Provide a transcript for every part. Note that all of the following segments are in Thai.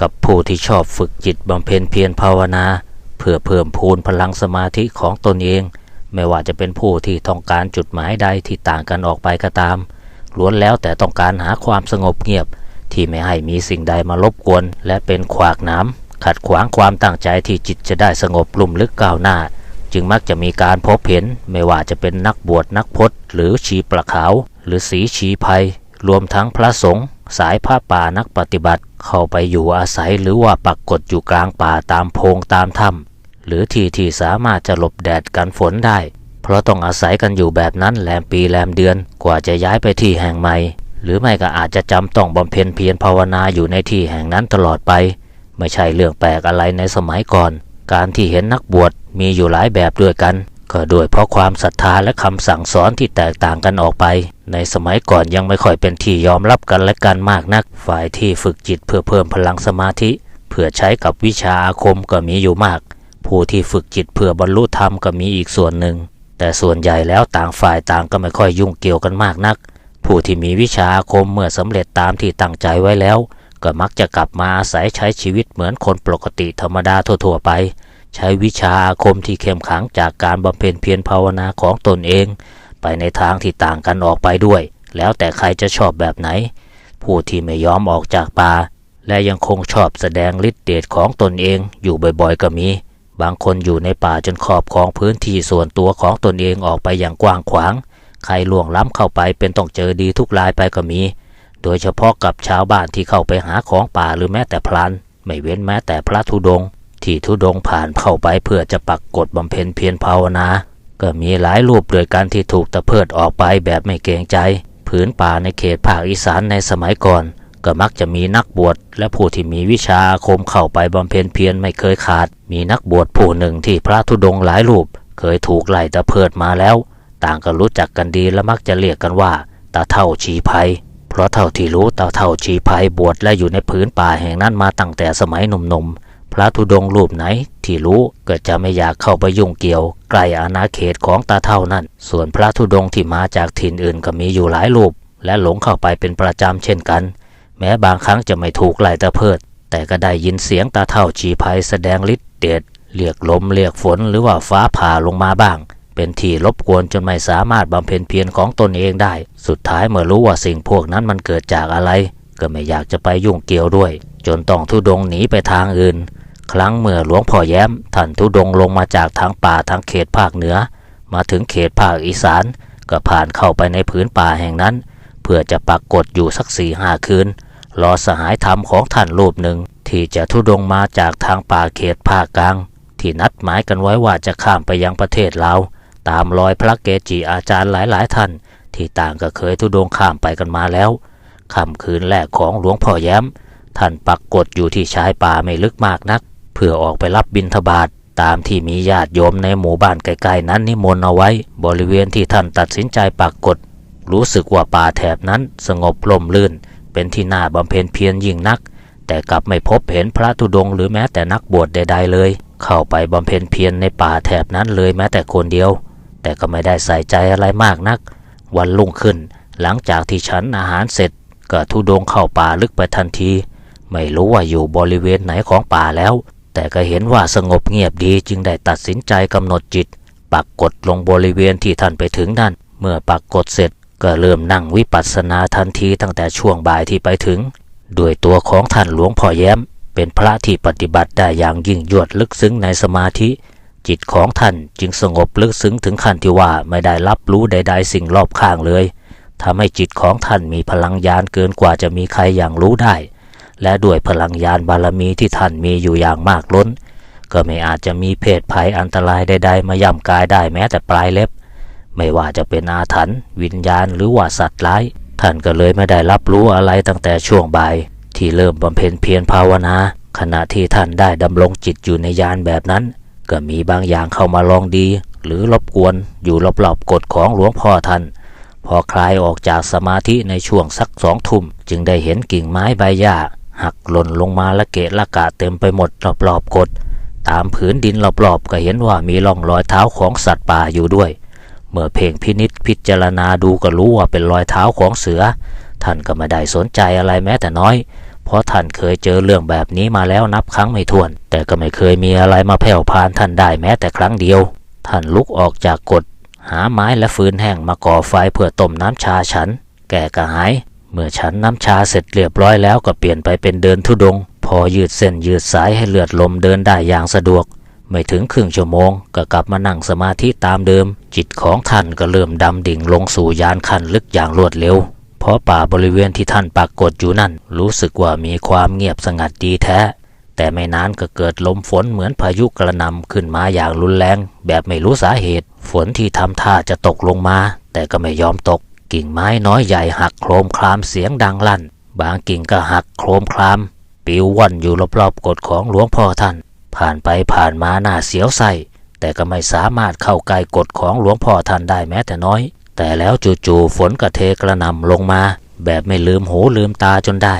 กับผู้ที่ชอบฝึกจิตบำเพ็ญเพียรภาวนา เพื่อเพิ่มพูนพลังสมาธิของตนเอง ไม่ว่าจะเป็นผู้ที่ต้องการจุดหมายใดที่ต่างกันออกไปก็ตาม ล้วนแล้วแต่ต้องการหาความสงบเงียบ ที่ไม่ให้มีสิ่งใดมารบกวน และเป็นขวากหน้ำขัดขวางความตั้งใจที่จิตจะได้สงบลุ่มลึกก้าวหน้า จึงมักจะมีการพบเห็น ไม่ว่าจะเป็นนักบวชนักพจน์ หรือชีประขาว หรือสีชีภัยรวมทั้งพระสงฆ์ สายผ้าป่านักปฏิบัติ เข้าไปอยู่อาศัยหรือว่าปักกฏอยู่กลางป่าตามโพงตามถ้ำหรือที่ที่สามารถจะหลบแดดกันฝนได้ เพราะต้องอาศัยกันอยู่แบบนั้นแลมปีแลมเดือนกว่าจะย้ายไปที่แห่งใหม่ หรือไม่ก็อาจจะจำต้องบำเพ็ญเพียรภาวนาอยู่ในที่แห่งนั้นตลอดไป ไม่ใช่เรื่องแปลกอะไรในสมัยก่อน การที่เห็นนักบวชมีอยู่หลายแบบด้วยกัน ก็ด้วยเพราะความศรัทธาและคำสั่งสอนที่แตกต่างกันออกไป ในสมัยก่อนยังไม่ค่อยเป็นที่ยอมรับกันและกันมากนัก ฝ่ายที่ฝึกจิตเพื่อเพิ่มพลังสมาธิ เพื่อใช้กับวิชาอาคมก็มีอยู่มาก ผู้ที่ฝึกจิตเพื่อบรรลุธรรมก็มีอีกส่วนหนึ่ง แต่ส่วนใหญ่แล้วต่างฝ่ายต่างก็ไม่ค่อยยุ่งเกี่ยวกันมากนัก ผู้ที่มีวิชาอาคมเมื่อสำเร็จตามที่ตั้งใจไว้แล้ว ก็มักจะกลับมาอาศัยใช้ชีวิตเหมือนคนปกติธรรมดาทั่วๆไป ใช้วิชาอาคมที่เข้มขังจากการบำเพ็ญเพียรภาวนาของตนเอง ไปในทางที่ต่างกันออกไปด้วย แล้วแต่ใครจะชอบแบบไหน ผู้ที่ไม่ยอมออกจากป่าและยังคงชอบแสดงฤทธิ์เดชของตนเองอยู่บ่อยๆก็มี บางคนอยู่ในป่าจนขอบของพื้นที่ส่วนตัวของตนเองออกไปอย่างกว้างขวาง ใครล่วงล้ำเข้าไปเป็นต้องเจอดีทุกรายไปก็มี โดยเฉพาะกับชาวบ้านที่เข้าไปหาของป่าหรือแม้แต่พลัน ไม่เว้นแม้แต่พระธุดงค์ ที่ธุดงผ่านเข้าไปเพื่อจะปักกฎบำเพ็ญเพียรภาวนา ก็มีหลายรูปโดยการที่ถูกตะเพิดออกไปแบบไม่เกรงใจ ผืนป่าในเขตภาคอีสานในสมัยก่อน ก็มักจะมีนักบวชและผู้ที่มีวิชาอาคมเข้าไปบำเพ็ญเพียรไม่เคยขาด มีนักบวชผู้หนึ่งที่พระธุดงหลายรูป เคยถูกไล่ตะเพิดมาแล้ว ต่างก็รู้จักกันดีและมักจะเรียกกันว่าตาเท่าชีภัยเพราะเท่าที่รู้ตาเท่าชีภัยบวชและอยู่ในผืนป่าแห่งนั้นมาตั้งแต่สมัยหนุ่มๆ พระธุดงค์รูปไหนที่รู้ก็จะไม่อยากเข้าไปยุ่งเกี่ยวใกล้อาณาเขตของตาเท่านั้นส่วนพระธุดงค์ที่มาจากถิ่นอื่นก็มีอยู่หลายรูป และหลงเข้าไปเป็นประจำเช่นกัน แม้บางครั้งจะไม่ถูกไล่ตะเพิด แต่ก็ได้ยินเสียงตาเท่าชีภัยแสดงฤทธิ์เดชเรียกลมเรียกฝนหรือว่าฟ้าผ่าลงมาบ้าง เป็นที่รบกวนจนไม่สามารถบำเพ็ญเพียรของตนเองได้ สุดท้ายเมื่อรู้ว่าสิ่งพวกนั้นมันเกิดจากอะไร ก็ไม่อยากจะไปยุ่งเกี่ยวด้วย จนต้องทุดงหนีไปทางอื่น ครั้งเมื่อหลวงพ่อแย้มท่านทุดงลงมาจากทางป่าทางเขตภาคเหนือ มาถึงเขตภาคอีสาน ก็ผ่านเข้าไปในผืนป่าแห่งนั้น เพื่อจะปักกฏอยู่สักสี่ห้าคืน รอสหายธรรมของท่านรูปหนึ่ง ที่จะทุดงมาจากทางป่าเขตภาคกลาง ที่นัดหมายกันไว้ว่าจะข้ามไปยังประเทศลาวตามรอยพระเกจิอาจารย์หลายๆ ท่าน ที่ต่างก็เคยทุดงข้ามไปกันมาแล้วค่ำคืนแรกของหลวงพ่อแย้ม ท่านปักกฏอยู่ที่ชายป่าไม่ลึกมากนัก พื่อออกไปรับบิณฑบาตตามที่มีญาติโยมในหมู่บ้านใกล้ๆนั้นนิมนต์เอาไว้ บริเวณที่ท่านตัดสินใจปักกฏรู้สึกว่าป่าแถบนั้นสงบร่มรื่น เป็นที่น่าบำเพ็ญเพียรยิ่งนัก แต่กลับไม่พบเห็นพระธุดงค์หรือแม้แต่นักบวชใด ๆ เลย เข้าไปบำเพ็ญเพียรในป่าแถบนั้นเลยแม้แต่คนเดียว แต่ก็ไม่ได้ใส่ใจอะไรมากนัก วันรุ่งขึ้น หลังจากที่ฉันอาหารเสร็จ ก็ธุดงค์เข้าป่าลึกไปทันที ไม่รู้ว่าอยู่บริเวณไหนของป่าแล้ว แต่ก็เห็นว่าสงบเงียบดีจึงได้ตัดสินใจกำหนดจิต ปักกดลงบริเวณที่ท่านไปถึงนั่น เมื่อปักกดเสร็จก็เริ่มนั่งวิปัสสนาทันทีตั้งแต่ช่วงบ่ายที่ไปถึง ด้วยตัวของท่านหลวงพ่อแย้ม เป็นพระที่ปฏิบัติได้อย่างยิ่งยวดลึกซึ้งในสมาธิ จิตของท่านจึงสงบลึกซึ้งถึงขั้นที่ว่าไม่ได้รับรู้ใด ๆ สิ่งรอบข้างเลยทำให้จิตของท่านมีพลังญาณเกินกว่าจะมีใครอย่างรู้ได้ และด้วยพลังญาณบารมีที่ท่านมีอยู่อย่างมากล้น ก็ไม่อาจจะมีเพศภัยอันตรายใดๆ มาย่ำกายได้แม้แต่ปลายเล็บ ไม่ว่าจะเป็นอาถรรพ์วิญญาณหรือว่าสัตว์ร้าย ท่านก็เลยไม่ได้รับรู้อะไรตั้งแต่ช่วงบ่าย ที่เริ่มบำเพ็ญเพียรภาวนา ขณะที่ท่านได้ดำรงจิตอยู่ในยานแบบนั้น ก็มีบางอย่างเข้ามาลองดี หรือรบกวนอยู่รอบๆกฎของหลวงพ่อท่านพอคลายออกจากสมาธิในช่วงสักสองทุ่ม จึงได้เห็นกิ่งไม้ใบหญ้า หักหล่นลงมาละเกะละกะเต็มไปหมดรอบๆกฎตามผืนดินรอบๆก็เห็นว่ามีร่องรอยเท้าของสัตว์ป่าอยู่ด้วย เมื่อเพ่งพินิษพิจารณาดูก็รู้ว่าเป็นรอยเท้าของเสือ ท่านก็ไม่ได้สนใจอะไรแม้แต่น้อย เพราะท่านเคยเจอเรื่องแบบนี้มาแล้วนับครั้งไม่ถ้วน แต่ก็ไม่เคยมีอะไรมาแผ่วพานท่านได้แม้แต่ครั้งเดียว ท่านลุกออกจากกฎหาไม้และฟืนแห้งมาก่อไฟเพื่อต้มน้ำชาฉัน แก่กระหาย เมื่อฉันน้ำชาเสร็จเรียบร้อยแล้วก็เปลี่ยนไปเป็นเดินทุดง พอยืดเส้นยืดสายให้เลือดลมเดินได้อย่างสะดวก ไม่ถึงครึ่งชั่วโมง ก็กลับมานั่งสมาธิตามเดิม จิตของท่านก็เริ่มดำดิ่งลงสู่ยานคันลึกอย่างรวดเร็ว เพราะป่าบริเวณที่ท่านปรากฏอยู่นั่น รู้สึกว่ามีความเงียบสงัดดีแท้ แต่ไม่นานก็เกิดลมฝนเหมือนพายุกระหนำขึ้นมาอย่างรุนแรง แบบไม่รู้สาเหตุ ฝนที่ทำท่าจะตกลงมา แต่ก็ไม่ยอมตก กิ่งไม้น้อยใหญ่หักโครมคลามเสียงดังลั่น บางกิ่งก็หักโครมคลาม ปิวว่อนอยู่รอบๆกฎของหลวงพ่อท่าน ผ่านไปผ่านมาหน้าเสียวไส้แต่ก็ไม่สามารถเข้าใกล้กฎของหลวงพ่อท่านได้แม้แต่น้อย แต่แล้วจู่ๆฝนก็เทกระนำลงมา แบบไม่ลืมหูลืมตาจนได้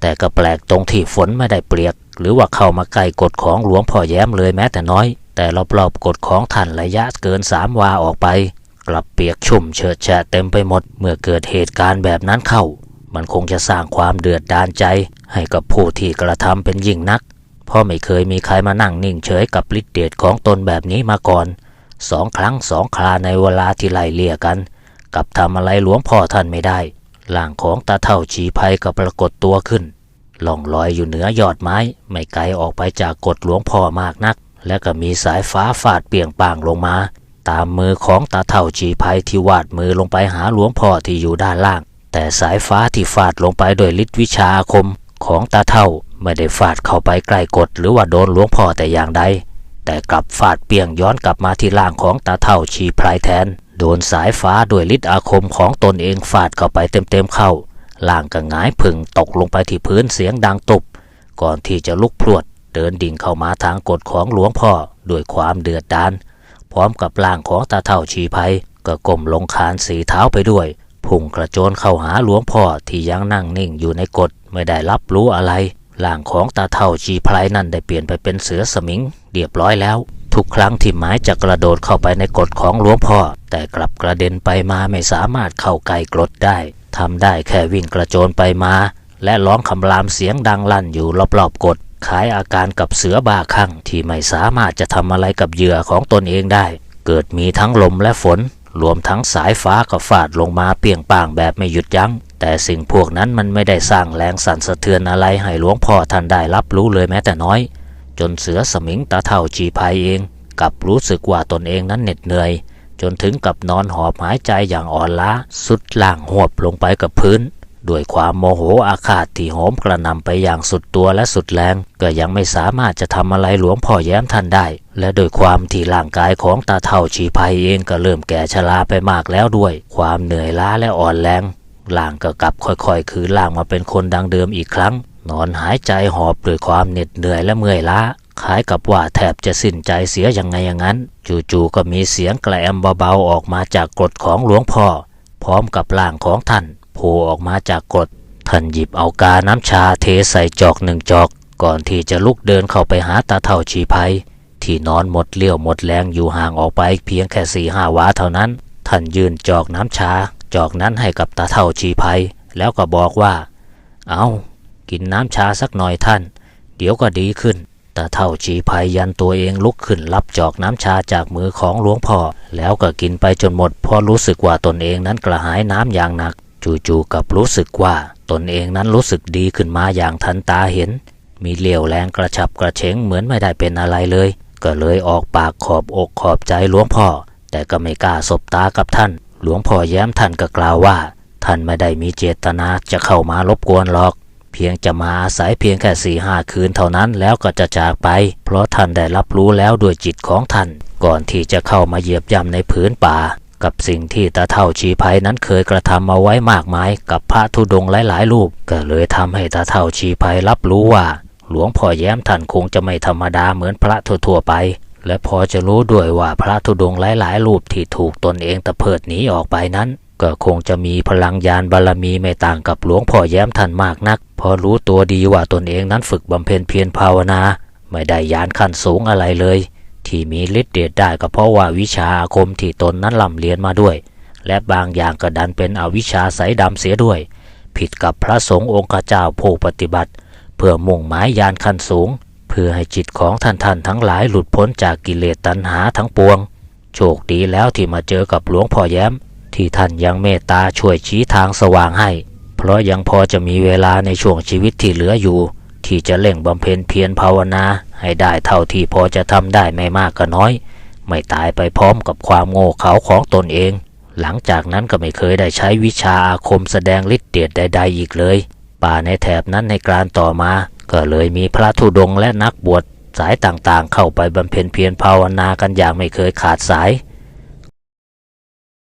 แต่ก็แปลกตรงที่ฝนไม่ได้เปียก หรือว่าเข้ามาใกล้กฎของหลวงพ่อแย้มเลยแม้แต่น้อย แต่รอบๆกฎของท่านระยะเกินสามวาออกไป กลับเปียกชุ่มเฉิดแฉะเต็มไปหมด เมื่อเกิดเหตุการณ์แบบนั้นเข้า มันคงจะสร้างความเดือดดาลใจ ให้กับผู้ที่กระทำเป็นยิ่งนัก เพราะไม่เคยมีใครมานั่งนิ่งเฉยกับฤทธิเดชของตนแบบนี้มาก่อนสองครั้งสองคราในเวลาที่ไล่เลี่ยกัน กับทำอะไรหลวงพ่อท่านไม่ได้ร่างของตาเท่าชีภัยก็ปรากฏตัวขึ้นล่องลอยอยู่เหนือยอดไม้ ไม่ไกลออกไปจากกฎหลวงพ่อมากนัก และก็มีสายฟ้าฟาดเปียงป่างลงมา ตามมือของตาเท่าชีภัยที่วาดมือลงไปหาหลวงพ่อที่อยู่ด้านล่าง แต่สายฟ้าที่ฟาดลงไปโดวยฤทธิวิชาอาคมของตาเท่าไม่ได้ฟาดเข้าไปใกล้กฎหรือว่าโดนหลวงพ่อแต่อย่างใดแต่กลับฟาดเปียงย้อนกลับมาที่ร่างของตาเท่าชีพลายแทน โดนสายฟ้าด้วยฤทธิ์อาคมของตนเองฟาดเข้าไปเต็มๆเข้าล่างก็งายผึ่งตกลงไปที่พื้นเสียงดังตุบ ก่อนที่จะลุกพรวด เดินดิ่งเข้ามาทางกฎของหลวงพ่อด้วยความเดือดดาล พร้อมกับร่างของตาเท่าชีภัยก็ก้มลงคานสีเท้าไปด้วยพุ่งกระโจนเข้าหาหลวงพ่อที่ยังนั่งนิ่งอยู่ในกฎไม่ได้รับรู้อะไรร่างของตาเท่าชีพลายนั่นได้เปลี่ยนไปเป็นเสือสมิงเรียบร้อยแล้ว ทุกครั้งที่ไม้จะกระโดดเข้าไปในกฎของหลวงพ่อ แต่กลับกระเด็นไปมาไม่สามารถเข้าใกล้กรดได้ทำได้แค่วิ่งกระโจนไปมา และร้องคำรามเสียงดังลั่นอยู่รอบๆกฎ คล้ายอาการกับเสือบ้าคลั่งที่ไม่สามารถจะทำอะไรกับเหยื่อของตนเองได้ เกิดมีทั้งลมและฝน รวมทั้งสายฟ้าก็ฟาดลงมาเปียงป่างแบบไม่หยุดยัง้ง แต่สิ่งพวกนั้นมันไม่ได้สร้างแรงสั่นสะเทือนอะไรให้หลวงพ่อท่านได้รับรู้เลยแม้แต่น้อย จนเสือสมิงตาเท่าชีพายเองกับรู้สึกว่าตนเองนั้นเหน็ดเหนื่อย จนถึงกับนอนหอบหายใจอย่างอ่อนล้า สุดล่างหวบลงไปกับพื้น ด้วยความโมโหอาฆาตที่โหมกระนำไปอย่างสุดตัวและสุดแรง ก็ยังไม่สามารถจะทำอะไรหลวงพ่อแย้มท่านได้ และโดยความที่ร่างกายของตาเท่าชีภัยเองก็เริ่มแก่ชราไปมากแล้วด้วย ความเหนื่อยล้าและอ่อนแรงร่างก็กลับค่อยๆ คืนร่างมาเป็นคนดังเดิมอีกครั้ง นอนหายใจหอบด้วยความเหน็ดเหนื่อยและเมื่อยล้าคล้ายกับว่าแทบจะสิ้นใจเสียอย่างไงอย่างนั้น จู่ๆก็มีเสียงแกลมเบาๆออกมาจากกรดของหลวงพ่อ พร้อมกับร่างของท่าน โผล่ออกมาจากกรดท่านหยิบเอากาน้ำชาเทใส่จอกหนึ่งจอก ก่อนที่จะลุกเดินเข้าไปหาตาเท่าชีภัย ที่นอนหมดเลี้ยวหมดแรงอยู่ห่างออกไปเพียงแค่สี่ห้าวาเท่านั้น ท่านยื่นจอกน้ำชา จอกนั้นให้กับตาเท่าชีภัย แล้วก็บอกว่า เอากินน้ำชาสักหน่อยท่าน เดี๋ยวก็ดีขึ้นตาเท่าชีภัยยันตัวเองลุกขึ้นรับจอกน้ำชาจากมือของหลวงพ่อ แล้วก็กินไปจนหมดเพราะรู้สึกว่าตนเองนั้นกระหายน้ำอย่างหนัก จู่ๆกับรู้สึกว่าตนเองนั้นรู้สึกดีขึ้นมาอย่างทันตาเห็น มีเลี้ยวแรงกระฉับกระเฉงเหมือนไม่ได้เป็นอะไรเลย ก็เลยออกปากขอบอกขอบใจหลวงพ่อ แต่ก็ไม่กล้าสบตากับท่าน หลวงพ่อแย้มท่านก็กล่าวว่า ท่านไม่ได้มีเจตนาจะเข้ามารบกวนหรอก เพียงจะมาอาศัยเพียงแค่สี่ห้าคืนเท่านั้นแล้วก็จะจากไป เพราะท่านได้รับรู้แล้วด้วยจิตของท่าน ก่อนที่จะเข้ามาเหยียบย่ำในผืนป่า กับสิ่งที่ตาเท่าชีภัยนั้นเคยกระทำมาไว้มากมาย กับพระธุดงค์หลายๆรูป ก็เลยทำให้ตาเท่าชีภัยรับรู้ว่า หลวงพ่อแย้มท่านคงจะไม่ธรรมดาเหมือนพระทั่วๆไป และพอจะรู้ด้วยว่าพระธุดงค์หลายๆรูปที่ถูกตนเองตะเพิดหนีออกไปนั้น ก็คงจะมีพลังยานบารมีไม่ต่างกับหลวงพ่อแย้มท่านมากนัก พอรู้ตัวดีว่าตนเองนั้นฝึกบำเพ็ญเพียรภาวนา ไม่ได้ยานขั้นสูงอะไรเลย ที่มีฤทธิ์เดชได้ก็เพราะว่าวิชาอาคมที่ตนนั้นล่ำเรียนมาด้วย และบางอย่างก็ดันเป็นอวิชชาสายดำเสียด้วย ผิดกับพระสงฆ์องค์เจ้าผู้ปฏิบัติ เพื่อมุ่งหมายยานขั้นสูง เพื่อให้จิตของท่านท่านทั้งหลายหลุดพ้นจากกิเลสตัณหาทั้งปวง โชคดีแล้วที่มาเจอกับหลวงพ่อแย้ม ที่ท่านยังเมตตาช่วยชี้ทางสว่างให้ เพราะยังพอจะมีเวลาในช่วงชีวิตที่เหลืออยู่ ที่จะเล่งบำเพ็ญเพียรภาวนา ให้ได้เท่าที่พอจะทำได้ไม่มากก็น้อย ไม่ตายไปพร้อมกับความโง่เขลาของตนเอง หลังจากนั้นก็ไม่เคยได้ใช้วิชาอาคมแสดงฤทธิ์เดชใด ๆ อีกเลย ป่าในแถบนั้นในการต่อมา ก็เลยมีพระธุดงค์และนักบวชสายต่างๆ เข้าไปบำเพ็ญเพียรภาวนากันอย่างไม่เคยขาดสาย